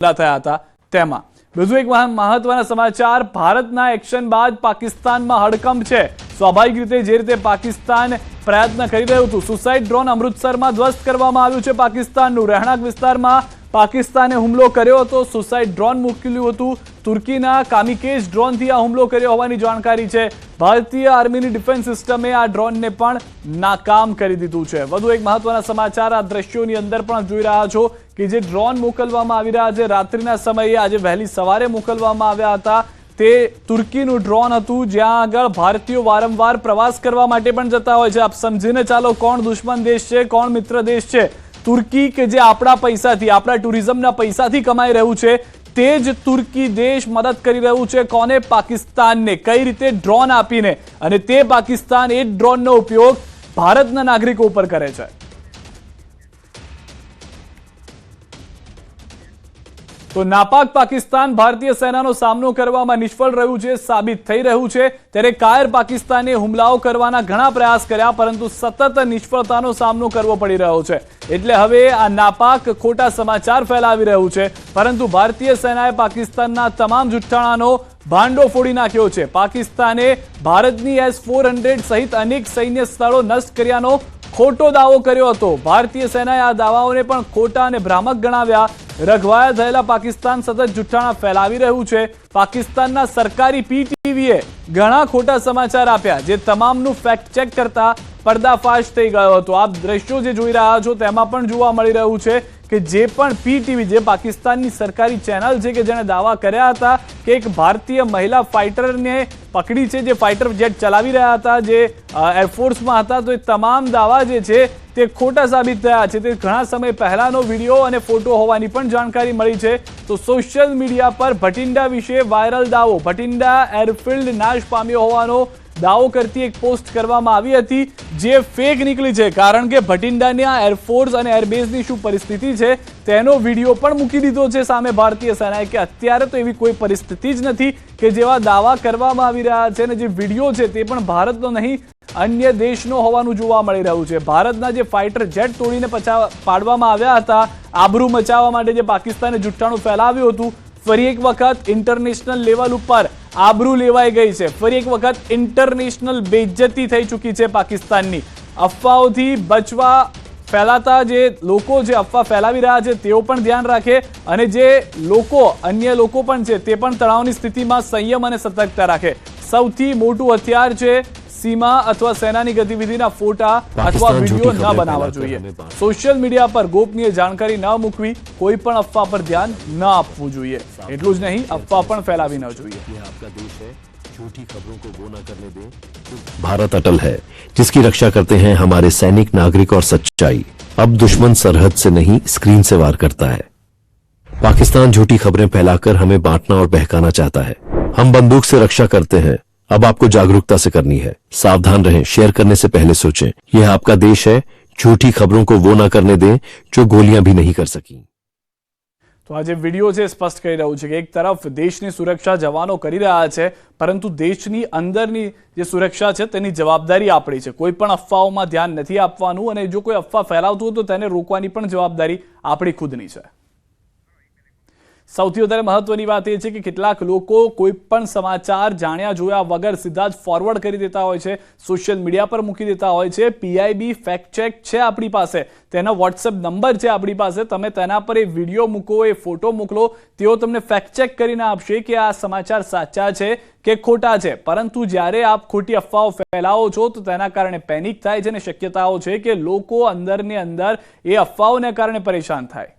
થયા હતા. તેમાં બીજું એક મહત્વના સમાચાર, ભારતના એક્શન બાદ પાકિસ્તાનમાં હડકંપ છે. સ્વાભાવિક રીતે જે રીતે પાકિસ્તાન પ્રયત્ન કરી રહ્યું હતું, સુસાઇડ ડ્રોન અમૃતસરમાં ધ્વસ્ત કરવામાં આવ્યું છે પાકિસ્તાનનું. રહેણાંક વિસ્તારમાં પાકિસ્તાને હુમલો કર્યો હતો, સુસાઇડ ડ્રોન મોકલ્યું હતું. તુર્કીના કામિકેજ ડ્રોનથી આ હુમલો કર્યો હોવાની જાણકારી છે. ભારતીય આર્મીની ડિફેન્સ સિસ્ટમે આ ડ્રોનને પણ નાકામ કરી દીધું છે. વધુ એક મહત્વના સમાચાર, આ દ્રશ્યોની અંદર પણ જોઈ રહ્યા છો કે જે ડ્રોન મોકલવામાં આવી રહ્યા છે. રાત્રિના સમયે આજે વહેલી સવારે મોકલવામાં આવ્યા હતા. તે તુર્કીનું ડ્રોન હતું. જ્યાં આગળ ભારતીયો વારંવાર પ્રવાસ કરવા માટે પણ જતા હોય છે. આપ સમજીને ચાલો કોણ દુશ્મન દેશ છે, કોણ મિત્ર દેશ છે. તુર્કી કે જે આપણા પૈસાથી, આપણા ટુરિઝમના પૈસાથી કમાઈ રહ્યું છે, તે જ તુર્કી દેશ મદદ કરી રહ્યું છે. કોને? પાકિસ્તાનને. કઈ રીતે ડ્રોન આપીને? અને તે પાકિસ્તાન એ ડ્રોનનો ઉપયોગ ભારતના નાગરિકો ઉપર કરે છે. તો નાપાક પાકિસ્તાન ભારતીય સેનાનો સામનો કરવામાં નિષ્ફળ રહ્યું છે, સાબિત થઈ રહ્યું છે. ત્યારે કાયર પાકિસ્તાને હુમલાઓ કરવાના ઘણા પ્રયાસ કર્યા, પરંતુ સતત નિષ્ફળતાનો સામનો કરવો પડી રહ્યો છે. એટલે હવે આ નાપાક ખોટા સમાચાર ફેલાવી રહ્યું છે. પરંતુ ભારતીય સેનાએ પાકિસ્તાનના તમામ જુઠ્ઠાણાનો ભાંડો ફોડી નાખ્યો છે. પાકિસ્તાને ભારતની એસ સહિત અનેક સૈન્ય સ્થળો નષ્ટ કર્યાનો ખોટો દાવો કર્યો હતો. ભારતીય સેનાએ આ દાવાઓને પણ ખોટા અને ભ્રામક ગણાવ્યા. રઘવાયા થયેલા પાકિસ્તાન સતત જુઠ્ઠાણા ફેલાવી રહ્યું છે. પાકિસ્તાનના સરકારી પીટીવીએ ઘણા ખોટા સમાચાર આપ્યા, જે તમામનું ફેક્ટ ચેક કરતા પર્દાફાશ થઈ ગયો હતો. આપ દ્રશ્યો જે જોઈ રહ્યા છો તેમાં પણ જોવા મળી રહ્યું છે કે જે પણ પીટીવી જે પાકિસ્તાનની સરકારી ચેનલ છે કે જેણે દાવા કર્યા હતા કે એક ભારતીય મહિલા ફાઇટરને પકડી છે, જે ફાઇટર જેટ ચલાવી રહ્યા હતા, જે એરફોર્સમાં હતા, તો એ તમામ દાવા જે છે તે ખોટા સાબિત થયા છે. તે ઘણા સમય પહેલાનો વીડિયો અને ફોટો હોવાની પણ જાણકારી મળી છે. તો સોશિયલ મીડિયા પર ભટિંડા વિશે વાયરલ દાવો. ભટિંડા એરફિલ્ડ નાશ પામ્યો હોવાનો દાવો કરતી એક પોસ્ટ કરવામાં આવી હતી, જે ફેક નીકળી છે. કારણ કે ભટિંડાની આ એરફોર્સ અને એરબેઝની શું પરિસ્થિતિ છે, તેનો વીડિયો પણ મૂકી દીધો છે સામે ભારતીય સેનાએ કે અત્યારે તો એવી કોઈ પરિસ્થિતિ જ નથી કે જેવા દાવા કરવામાં આવી રહ્યા છે અને જે વીડિયો છે તે પણ ભારતનો નહીં, અન્ય દેશનો હોવાનું જોવા મળી રહ્યું છે. ભારતના જે ફાઇટર જેટ તોડીને પછા પાડવામાં આવ્યા હતા, આબરૂ મચાવવા માટે જે પાકિસ્તાને જુઠ્ઠાણું ફેલાવ્યું હતું, ફરી એક વખત ઇન્ટરનેશનલ લેવલ ઉપર આબરૂ લેવાઈ ગઈ છે. ફરી એક વખત ઇન્ટરનેશનલ બેઇજ્જતી થઈ ચૂકી છે પાકિસ્તાનની. અફવાઓથી બચવા ફેલાતા જે લોકો જે અફવા ફેલાવી રહ્યા છે, તેઓ પણ ધ્યાન રાખે અને જે લોકો, અન્ય લોકો પણ છે, તે પણ તણાવની સ્થિતિમાં સંયમ અને સતર્કતા રાખે. સૌથી મોટું હથિયાર છે સીમા અથવા સેનાની ગતિવિધિના ફોટા અથવા પાકિસ્તાન વિડીયો જૂઠી ન ખબરેं બનાવવા फैलाकर જોઈએ हमें बांट- સોશિયલ મીડિયા પર ગોપનીય જાણકારી ન મૂકવી કોઈ પણ અફવા પર ધ્યાન ન આપવું જોઈએ એટલું જ નહીં અફવા પણ ફેલાવી ન જોઈએ ये आपका देश है झूठी खबरों को वो ना करने दें जो भारत अटल है जिसकी रक्षा करते हैं हमारे सैनिक नागरिक और सच्चाई अब दुश्मन सरहद से नहीं स्क्रीन से वार करता है पाकिस्तान झूठी खबरें फैलाकर हमें बांटना और बहकाना चाहता है हम बंदूक से रक्षा करते हैं अब आपको जागरूकता से करनी है सावधान रहें शेयर करने से पहले सोचें यह आपका देश है झूठी खबरों को वो ना करने दें जो गोलियां भी नहीं कर सकी તો આ જે વિડીયો છે એ સ્પષ્ટ કરી રહ્યું છે કે એક તરફ દેશની સુરક્ષા જવાનો કરી રહ્યા છે પરંતુ દેશની અંદરની જે સુરક્ષા છે તેની જવાબદારી આપણી છે કોઈ પણ અફવાઓમાં ધ્યાન નથી આપવાનું અને જો કોઈ અફવા ફેલાવતું હોય તો તેને રોકવાની પણ જવાબદારી આપણી ખુદની છે સૌથી વધારે મહત્વની વાત એ છે કે કેટલાક લોકો કોઈ પણ સમાચાર જાણ્યા જોયા વગર સીધા જ ફોરવર્ડ કરી દેતા હોય છે સોશિયલ મીડિયા પર મૂકી દેતા હોય છે. પીઆઈબી ફેક્ટ ચેક છે આપણી પાસે. તેનો વોટ્સએપ નંબર છે આપણી પાસે. તમે તેના પર એ વીડિયો મૂકો, એ ફોટો મોકલો, તેઓ તમને ફેક્ટ ચેક કરીને આપશે કે આ સમાચાર સાચા છે કે ખોટા છે. પરંતુ જ્યારે આપ ખોટી અફવાઓ ફેલાવો છો, તો તેના કારણે પેનિક થાય છે અને શક્યતાઓ છે કે લોકો અંદરની અંદર એ અફવાઓને કારણે પરેશાન થાય.